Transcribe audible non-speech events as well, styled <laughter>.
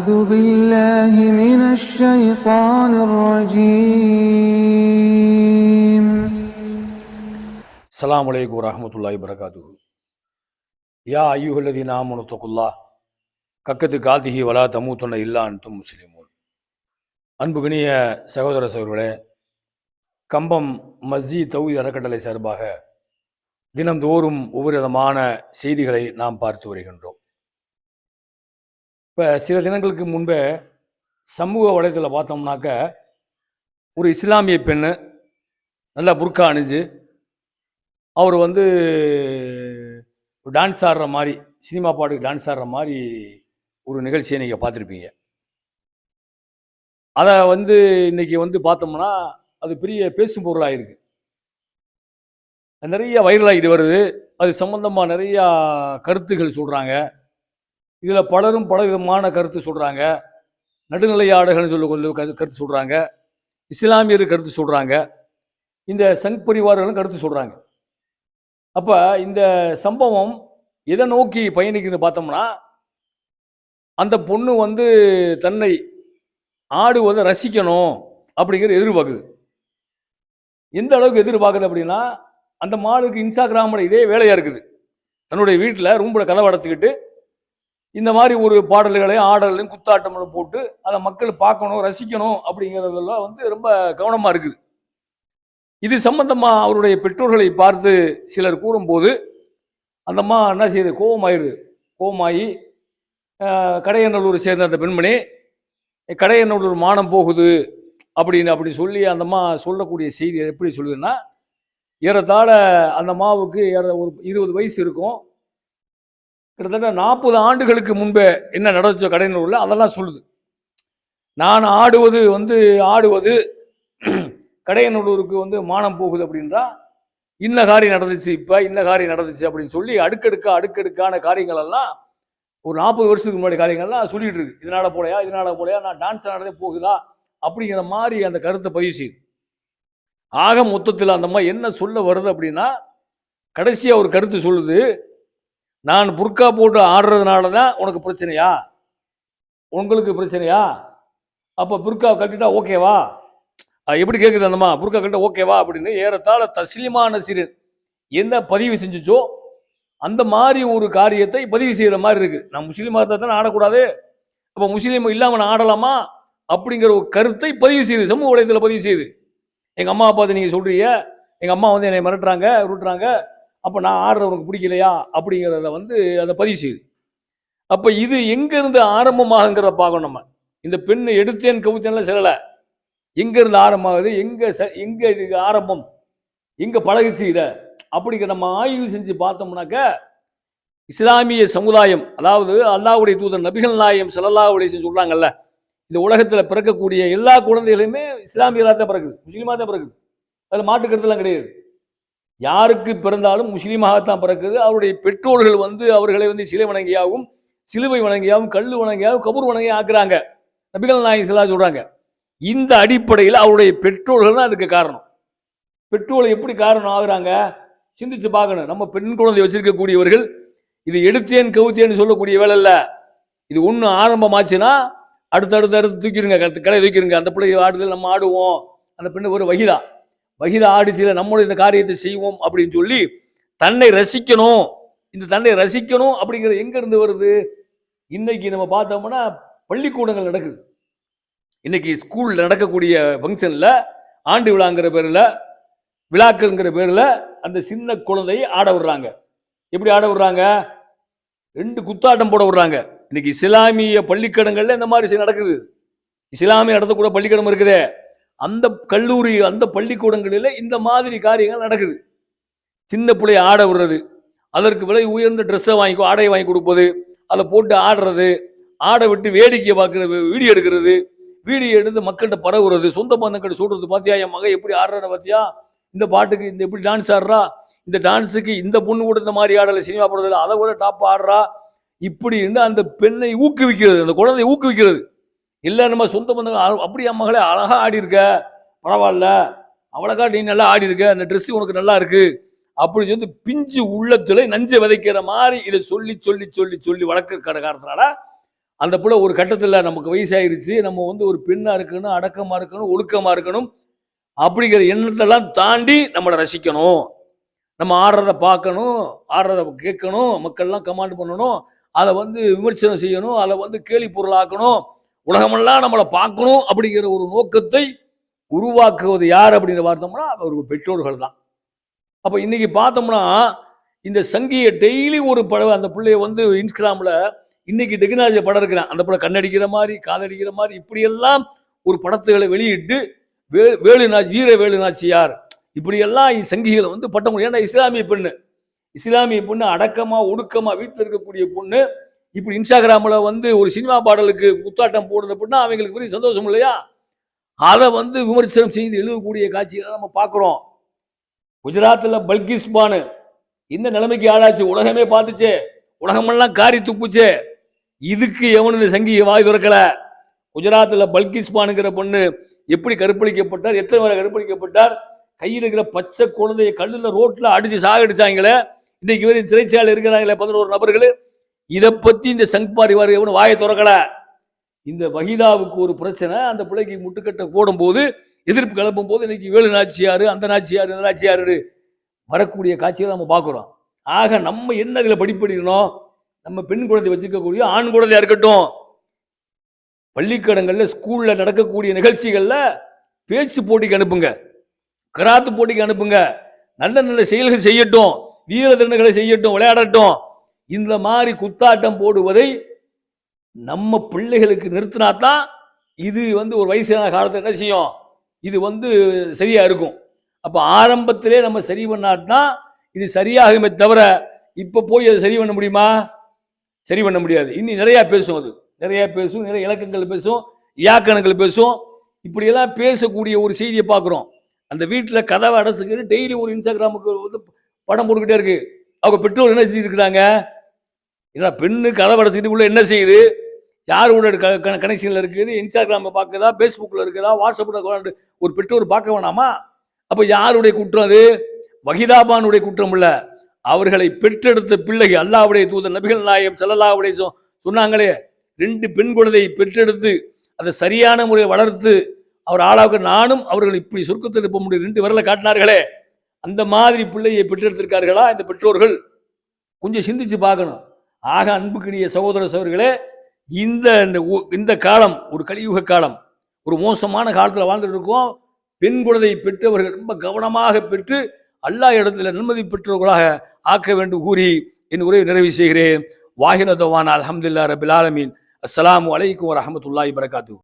أعوذ بالله من الشيطان الرجيم அஸ்ஸலாமு அலைக்கும் வரஹ்மத்துல்லாஹி வரகாத்துஹு யா ஐயுஹல்லதீன ஆமனு தகுல்லா கக்கத்து காதிஹி வலா தமூத்துன்ன இல்லா அன்தும் முஸ்லிமூன் அன்புகினிய சகோதர சகோதரர்களே கம்பம் மஸ்ஜித் தௌஹீத் அறக்கட்டளை சார்பாக தினந்தோறும் ஒவ்வொரு விதமான செய்திகளை நாம் பார்த்து வருகின்றோம் இப்போ சில தினங்களுக்கு முன்பே சமூக வலைத்தளத்தில் பார்த்தோம்னாக்க ஒரு இஸ்லாமிய பெண்ணு நல்லா புர்கா அணிஞ்சு அவர் வந்து டான்ஸ் ஆடுற மாதிரி சினிமா பாட்டுக்கு டான்ஸ் ஆடுற மாதிரி ஒரு நிகழ்ச்சியை நீங்கள் பார்த்துருப்பீங்க. அதை வந்து இன்னைக்கு வந்து பார்த்தோம்னா அது பெரிய பேசும் பொருளாக இருக்குது நிறைய வைரலாகிட்டு வருது. அது சம்மந்தமாக நிறையா கருத்துகள் சொல்கிறாங்க இதில் பலரும் பல விதமான கருத்து சொல்கிறாங்க நடுநிலையாடுகள்னு சொல்ல கொள்ள கரு- கருத்து சொல்கிறாங்க இஸ்லாமியர் கருத்து சொல்கிறாங்க இந்த சங் பரிவார்களும் கருத்து சொல்கிறாங்க அப்போ இந்த சம்பவம் எதை நோக்கி பயணிக்குது பார்த்தோம்னா அந்த பொண்ணு வந்து தன்னை ஆடுவதை ரசிக்கணும் அப்படிங்கிற எதிர்பார்க்குது. எந்த அளவுக்கு எதிர்பார்க்குது அப்படின்னா அந்த மாளுக்கு இன்ஸ்டாகிராமில் இதே வேலையாக இருக்குது. தன்னுடைய வீட்டில் ரூம்பில் கதவை அடைச்சிக்கிட்டு இந்த மாதிரி ஒரு பாடல்களையும் ஆடலையும் குத்தாட்டங்களும் போட்டு அதை மக்கள் பார்க்கணும் ரசிக்கணும் அப்படிங்கிறதெல்லாம் வந்து ரொம்ப கவனமாக இருக்குது. இது சம்பந்தமாக அவருடைய பெற்றோர்களை பார்த்து சிலர் கூறும்போது அந்தம்மா என்ன செய்யுது கோபமாயிடுது கோபமாகி ஆஹ், கடையநல்லூரை சேர்ந்த அந்த பெண்மணி கடையநல்லூர் மானம் போகுது அப்படின்னு அப்படி சொல்லி அந்தம்மா சொல்லக்கூடிய செய்தி எப்படி சொல்லுதுன்னா ஏறத்தாழ அந்த மாவுக்கு ஏற ஒரு இருபது வயசு இருக்கும். கிட்டத்தட்ட நாற்பது ஆண்டுகளுக்கு முன்பே என்ன நடந்துச்சோ கடையநல்லூரில் அதெல்லாம் சொல்லுது. நான் ஆடுவது வந்து ஆடுவது <clears throat> கடையநல்லூருக்கு வந்து மானம் போகுது அப்படின்றா இன்ன காரியம் நடந்துச்சு இப்போ இன்ன காரியம் நடந்துச்சு அப்படின்னு சொல்லி அடுக்கடுக்கா அடுக்கடுக்கான காரியங்களெல்லாம் ஒரு நாற்பது வருஷத்துக்கு முன்னாடி காரியங்கள்லாம் சொல்லிட்டு இருக்கு. இதனால் போலையா? இதனால் போலையா? நான் டான்ஸ் ஆனதே போகுதா? அப்படிங்கிற மாதிரி அந்த கருத்தை பதிவு செய்யுது. ஆக மொத்தத்தில் அந்த மாதிரி என்ன சொல்ல வருது அப்படின்னா கடைசியாக ஒரு கருத்து சொல்லுது நான் புர்கா போட்டு ஆடுறதுனால தான் உனக்கு பிரச்சனையா? உங்களுக்கு பிரச்சனையா? அப்போ புர்கா கட்டிட்டா ஓகேவா? எப்படி கேட்குது அந்தம்மா? புர்கா கட்ட ஓகேவா? அப்படின்னு ஏறத்தாழ தஸ்லிமா நசீரன் என்ன பதிவு செஞ்சுச்சோ அந்த மாதிரி ஒரு காரியத்தை பதிவு செய்கிற மாதிரி இருக்குது நான் முஸ்லீமாக இருந்தால் தானே ஆடக்கூடாது. அப்போ முஸ்லீம் இல்லாமல் நான் ஆடலாமா? அப்படிங்கிற ஒரு கருத்தை பதிவு செய்யுது சமூக வலையத்தில் பதிவு செய்யுது எங்கள் அம்மா பார்த்து நீங்கள் சொல்கிறீங்க எங்கள் அம்மா வந்து என்னை மிரட்டுறாங்க உருட்டுறாங்க. அப்போ நான் ஆடுறது உனக்கு பிடிக்கலையா? அப்படிங்கிறத வந்து அதை பதிவு செய்யுது அப்போ இது எங்கேருந்து ஆரம்பமாகுங்கிறத பார்க்கணும் நம்ம. இந்த பெண்ணு எடுத்தேன் கவுத்தேன்லாம் சிலலை எங்கேருந்து ஆரம்பமாகுது? எங்கே ச- எங்கே இது ஆரம்பம்? எங்கே பழகுச்சு இதை? அப்படிங்கிற நம்ம ஆய்வு செஞ்சு பார்த்தோம்னாக்க இஸ்லாமிய சமுதாயம் அதாவது அல்லாவுடைய தூதர் நபிகள் நாயம் ஸல்லல்லாஹு அலைஹி சொல்கிறாங்கல்ல இந்த உலகத்தில் பிறக்கக்கூடிய எல்லா குழந்தைகளுமே இஸ்லாமியலாக தான் பிறகுது முஸ்லீமாக தான் பிறகுது அதில் மாட்டுக்கிறதுலாம் கிடையாது. யாருக்கு பிறந்தாலும் முஸ்லீமாகத்தான் பிறக்குது. அவருடைய பெற்றோர்கள் வந்து அவர்களை வந்து சிலை வணங்கியாகவும் சிலுவை வணங்கியாகவும் கல் வணங்கியாகவும் கபூர் வணங்கி ஆக்குறாங்க. நபிகள் நாயகம் சிலா சொல்கிறாங்க இந்த அடிப்படையில் அவருடைய பெற்றோர்கள் தான் அதுக்கு காரணம். பெற்றோர்கள் எப்படி காரணம் ஆகுறாங்க? சிந்திச்சு பார்க்கணும். நம்ம பெண் குழந்தை வச்சிருக்கக்கூடியவர்கள் இது எடுத்தேன் கவுத்தேன்னு சொல்லக்கூடிய வேலை இல்லை. இது ஒன்று ஆரம்பமாச்சுன்னா அடுத்தடுத்து அடுத்து தூக்கிடுங்க கடை தூக்கிடுங்க. அந்த பிள்ளை ஆடுதல் நம்ம ஆடுவோம். அந்த பெண்ணு ஒரு வகிதா வகிதா ஆடிசியில் நம்மளும் இந்த காரியத்தை செய்வோம் அப்படின்னு சொல்லி தன்னை ரசிக்கணும். இந்த தன்னை ரசிக்கணும் அப்படிங்கிறது எங்கேருந்து வருது? இன்னைக்கு நம்ம பார்த்தோம்னா பள்ளிக்கூடங்கள் நடக்குது. இன்னைக்கு ஸ்கூலில் நடக்கக்கூடிய ஃபங்க்ஷனில் ஆண்டு விழாங்கிற பேரில் விழாக்கள்ங்கிற பேரில் அந்த சின்ன குழந்தையை ஆட விடுறாங்க. எப்படி ஆட விடுறாங்க? ரெண்டு குத்தாட்டம் போட விடுறாங்க. இன்னைக்கு இஸ்லாமிய பள்ளிக்கடங்களில் இந்த மாதிரி நடக்குது. இஸ்லாமிய நடத்தக்கூட பள்ளிக்கூடம் இருக்குதே. அந்த கல்லூரி அந்த பள்ளிக்கூடங்களில் இந்த மாதிரி காரியங்கள் நடக்குது. சின்ன பிள்ளைய ஆட விடுறது அதற்கு விலை உயர்ந்த ட்ரெஸ்ஸை வாங்கி ஆடையை வாங்கி கொடுப்பது அதை போட்டு ஆடுறது ஆட விட்டு வேடிக்கை பார்க்குறது வீடியோ எடுக்கிறது வீடியோ எடுத்து மக்கள்கிட்ட பரவுறது சொந்த பந்தங்கிட்ட சொல்கிறது பார்த்தியா என் மகன் எப்படி ஆடுறத பார்த்தியா இந்த பாட்டுக்கு இந்த எப்படி டான்ஸ் ஆடுறா? இந்த டான்ஸுக்கு இந்த பொண்ணு கூட இந்த மாதிரி ஆடலை சினிமா படத்தில் அதை கூட டாப் ஆடுறா? இப்படி இருந்து அந்த பெண்ணை ஊக்குவிக்கிறது அந்த குழந்தையை ஊக்குவிக்கிறது. இல்லை நம்ம சொந்த பந்தங்கள் அப்படி மகளே அழகா ஆடி இருக்க பரவாயில்ல. அவ்வளோக்கா நீ நல்லா ஆடி இருக்க அந்த ட்ரெஸ்ஸு உனக்கு நல்லா இருக்கு. அப்படி சொல்லி பிஞ்சு உள்ளத்துல நஞ்சை விதைக்கிற மாதிரி இதை சொல்லி சொல்லி சொல்லி சொல்லி வளர்க்குற காரணத்தினால அந்த பிள்ளை ஒரு கட்டத்தில் நமக்கு வயசாயிருச்சு. நம்ம வந்து ஒரு பெண்ணாக இருக்கணும் அடக்கமாக இருக்கணும் ஒழுக்கமாக இருக்கணும் அப்படிங்கிற எண்ணத்தெல்லாம் தாண்டி நம்மளை ரசிக்கணும். நம்ம ஆடுறத பார்க்கணும் ஆடுறத கேட்கணும் மக்கள்லாம் கமாண்ட் பண்ணணும் அதை வந்து விமர்சனம் செய்யணும் அதை வந்து கேலி பொருளாக்கணும் உலகமெல்லாம் நம்மளை பார்க்கணும் அப்படிங்கிற ஒரு நோக்கத்தை உருவாக்குவது யார் அப்படிங்கிற பார்த்தோம்னா அவர் பெற்றோர்கள் தான். அப்போ இன்றைக்கி பார்த்தோம்னா இந்த சங்கியை டெய்லி ஒரு படம் அந்த பிள்ளைய வந்து இன்ஸ்டாகிராமில் இன்னைக்கு டெக்னாலஜி படம் இருக்கிறேன் அந்த படம் கண்ணடிக்கிற மாதிரி காதடிக்கிற மாதிரி இப்படியெல்லாம் ஒரு படத்துகளை வெளியிட்டு வே வேலுநாச்சி வீர வேலுநாச்சியார் இப்படியெல்லாம் சங்கிகளை வந்து பட்டம் ஏன்னா இஸ்லாமிய பெண்ணு. இஸ்லாமிய பொண்ணு அடக்கமாக ஒடுக்கமாக வீட்டில் இருக்கக்கூடிய பொண்ணு இப்படி இன்ஸ்டாகிராமில் வந்து ஒரு சினிமா பாடலுக்கு குத்தாட்டம் போடுறது அப்படின்னா அவங்களுக்கு பெரிய சந்தோஷம் இல்லையா? அதை வந்து விமர்சனம் செய்து எழுதக்கூடிய காட்சிகளை நம்ம பார்க்குறோம். குஜராத்தில் பல்கிஸ் பானு. இந்த நிலைமைக்கு ஆளாச்சு. உலகமே பார்த்துச்சே. உலகமெல்லாம் காரி துப்புச்சே. இதுக்கு எவனது சங்கி வாய் திறக்கல? குஜராத்தில் பல்கிஸ் பானுங்கிற பொண்ணு எப்படி கற்பழிக்கப்பட்டார் எத்தனை பேரை கற்பழிக்கப்பட்டார் கையில் இருக்கிற பச்சை குழந்தைய கல்லில் ரோட்டில் அடித்து சாகடிச்சாங்களே. இன்னைக்கு வரை சிறைச்சாலை இருக்கிறாங்களே பதினோரு நபர்கள். இதை பத்தி இந்த சங்பாரி வாரி எவனும் வாயை திறக்கலை. இந்த வகிதாவுக்கு ஒரு பிரச்சனை அந்த பிள்ளைக்கு முட்டுக்கட்டை போடும்போது எதிர்ப்பு கிளப்பும் போது இன்னைக்கு வேலு நாச்சியாரு அந்த நாச்சியார் இந்த நாச்சியாரு வரக்கூடிய காட்சிகளை நம்ம பார்க்குறோம். ஆக நம்ம என்ன அதில் படிப்படிக்கணும்? நம்ம பெண் குழந்தை வச்சிருக்கக்கூடிய ஆண் குழந்தையா இருக்கட்டும். பள்ளிக்கடங்களில் ஸ்கூல்ல நடக்கக்கூடிய நிகழ்ச்சிகளில் பேச்சு போட்டிக்கு அனுப்புங்க. கராத்து போட்டிக்கு அனுப்புங்க. நல்ல நல்ல செயல்கள் செய்யட்டும். வீர திறன்களை செய்யட்டும் விளையாடட்டும். இந்த மாதிரி குத்தாட்டம் போடுவதை நம்ம பிள்ளைகளுக்கு நிறுத்தினா தான் இது வந்து ஒரு வயசான காலத்தில் என்ன செய்யும்? இது வந்து சரியாக இருக்கும். அப்போ ஆரம்பத்திலே நம்ம சரி பண்ணாட்டினா இது சரியாகுமே தவிர இப்போ போய் அதை சரி பண்ண முடியுமா? சரி பண்ண முடியாது. இன்னும் நிறையா பேசும் அது. நிறையா பேசும் நிறைய இலக்கங்கள் பேசும் இயாக்கணங்கள் பேசும். இப்படியெல்லாம் பேசக்கூடிய ஒரு செய்தியை பார்க்குறோம். அந்த வீட்டில் கதவை அடைச்சிக்கிட்டு டெய்லி ஒரு இன்ஸ்டாகிராமுக்கு வந்து படம் போட்டுக்கிட்டே இருக்குது அவங்க பெற்றோர் என்ன செஞ்சுருக்குறாங்க ஏன்னா பெண்ணு கதவை அடைச்சிக்கிட்டு உள்ள என்ன செய்யுது? யார் க கனெக்ஷனில் இருக்குது? இன்ஸ்டாகிராமில் பார்க்குதா? ஃபேஸ்புக்கில் இருக்குதா? வாட்ஸ்அப்பில் ஒரு பெற்றோர் பார்க்க வேணாமா? அப்போ யாருடைய குற்றம் அது? வகிதாபானுடைய குற்றம் இல்லை. அவர்களை பெற்றெடுத்த பிள்ளை அல்லாவுடைய தூதர் நபிகள் நாயகம் செல்லல்லாவுடைய சொன்னாங்களே ரெண்டு பெண் குழந்தையை பெற்றெடுத்து அதை சரியான முறையை வளர்த்து அவர் ஆளாக நானும் அவர்கள் இப்படி சொர்க்கத்தில் இருப்ப முடியும். ரெண்டு விரலை காட்டினார்களே. அந்த மாதிரி பிள்ளையை பெற்றெடுத்திருக்கார்களா? இந்த பெற்றோர்கள் கொஞ்சம் சிந்திச்சு பார்க்கணும். ஆக அன்புக்குரிய சகோதர சகோதரர்களே இந்த இந்த இந்த காலம் ஒரு கலியுக காலம் ஒரு மோசமான காலத்தில் வாழ்ந்துட்டு இருக்கோம். பெண் குழந்தை பெற்றவர்கள் ரொம்ப கவனமாக பெற்று அல்லாஹ் இடத்துல நிம்மதி பெற்றவர்களாக ஆக்க வேண்டும் கூறி என் உரையை நிறைவு செய்கிறேன். வாஹினதவான் அலமதுல்லா அல்ஹம்துலில்லாஹ் ரபில் ஆலமீன். அஸ்ஸலாமு அலைக்கும் வரஹ்மத்துல்லாஹி வரகாத்து